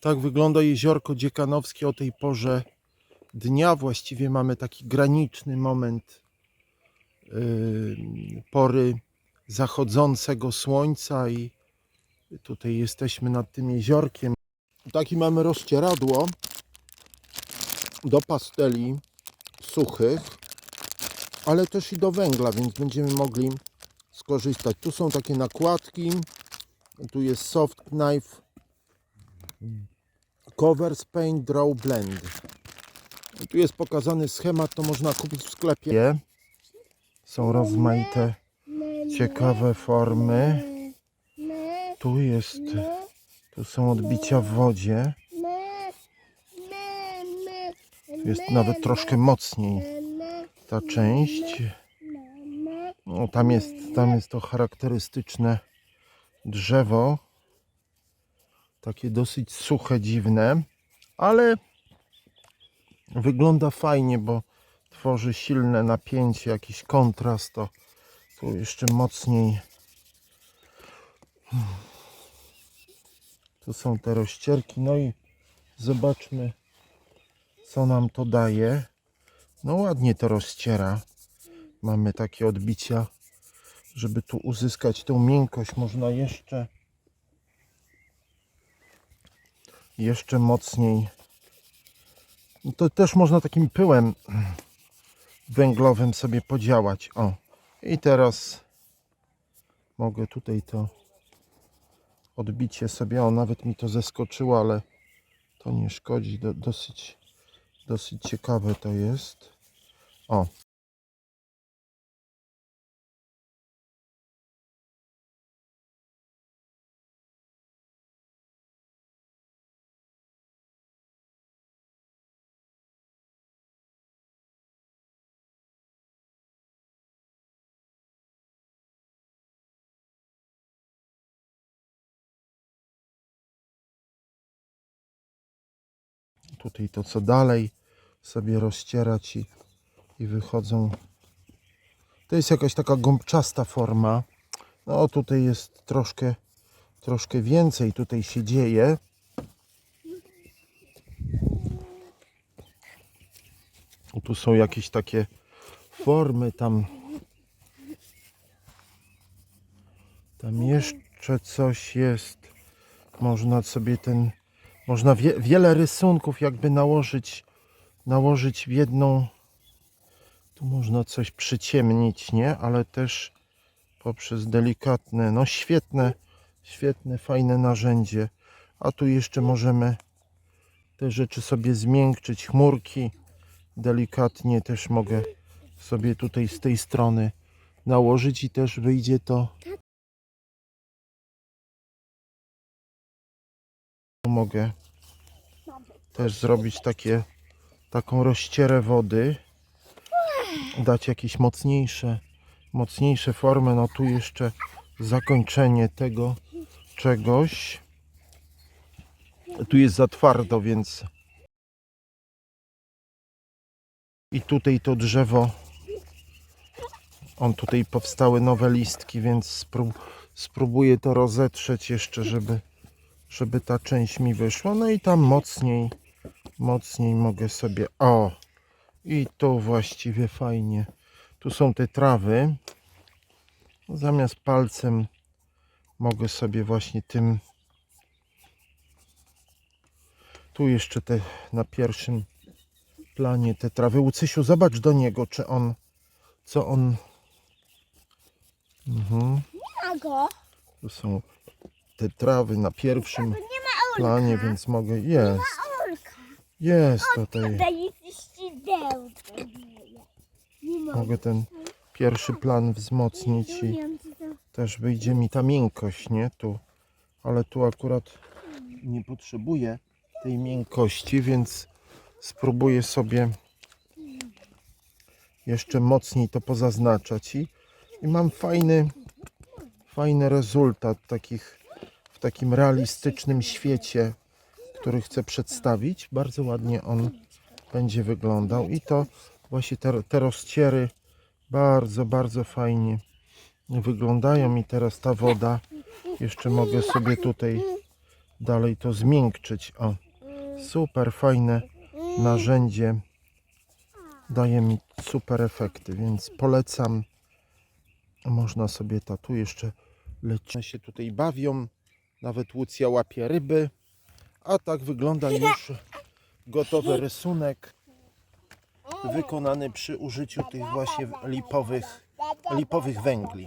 Tak wygląda jeziorko dziekanowskie o tej porze dnia. Właściwie mamy taki graniczny moment yy, pory zachodzącego słońca i tutaj jesteśmy nad tym jeziorkiem. Taki mamy rozcieradło do pasteli suchych, ale też i do węgla, więc będziemy mogli skorzystać. Tu są takie nakładki, tu jest soft knife Covers Paint Draw Blend. Tu jest pokazany schemat, to można kupić w sklepie. Są rozmaite ciekawe formy. Tu jest, tu są odbicia w wodzie. Tu jest nawet troszkę mocniej ta część. No, tam, jest, tam jest to charakterystyczne drzewo. Takie dosyć suche, dziwne, ale wygląda fajnie, bo tworzy silne napięcie, jakiś kontrast. To tu jeszcze mocniej. Tu są te rozcierki. No i zobaczmy, co nam to daje. No ładnie to rozciera. Mamy takie odbicia, żeby tu uzyskać tą miękkość. Można jeszcze jeszcze mocniej. To też można takim pyłem węglowym sobie podziałać. O. I teraz mogę tutaj to odbicie sobie. O, nawet mi to zeskoczyło, ale to nie szkodzi. Do, dosyć, dosyć ciekawe to jest. O. Tutaj to co dalej sobie rozcierać i, i wychodzą. To jest jakaś taka gąbczasta forma. No tutaj jest troszkę, troszkę więcej tutaj się dzieje. Tu są jakieś takie formy tam. Tam jeszcze coś jest. Można sobie ten, można wie, wiele rysunków jakby nałożyć, nałożyć w jedną. Tu można coś przyciemnić, nie? Ale też poprzez delikatne, no świetne, świetne, fajne narzędzie. A tu jeszcze możemy te rzeczy sobie zmiękczyć, chmurki. Delikatnie też mogę sobie tutaj z tej strony nałożyć i też wyjdzie to. Mogę też zrobić takie, taką rozcierę wody. Dać jakieś mocniejsze, mocniejsze formy. No tu jeszcze zakończenie tego czegoś. Tu jest za twardo, więc i tutaj to drzewo on tutaj powstały nowe listki, więc sprób spróbuję to rozetrzeć jeszcze, żeby, żeby ta część mi wyszła. No i tam mocniej, mocniej mogę sobie. O! I to właściwie fajnie. Tu są te trawy. Zamiast palcem mogę sobie właśnie tym. Tu jeszcze te na pierwszym planie te trawy. Łucysiu, zobacz do niego, czy on, co on. Mhm. Tu są te trawy na pierwszym planie, więc mogę. Jest, jest tutaj. Mogę. Ten pierwszy plan wzmocnić i też wyjdzie mi ta miękkość, nie? Tu, ale tu akurat nie potrzebuję tej miękkości, więc spróbuję sobie jeszcze mocniej to pozaznaczać i, i mam fajny, fajny rezultat takich, takim realistycznym świecie, który chcę przedstawić. Bardzo ładnie on będzie wyglądał i to właśnie te, te rozciery bardzo, bardzo fajnie wyglądają i teraz ta woda jeszcze mogę sobie tutaj dalej to zmiękczyć. O, super fajne narzędzie. Daje mi super efekty, więc polecam. Można sobie ta tu jeszcze leci. się tutaj bawią. Nawet Łucja łapie ryby. A tak wygląda już gotowy rysunek wykonany przy użyciu tych właśnie lipowych, lipowych węgli.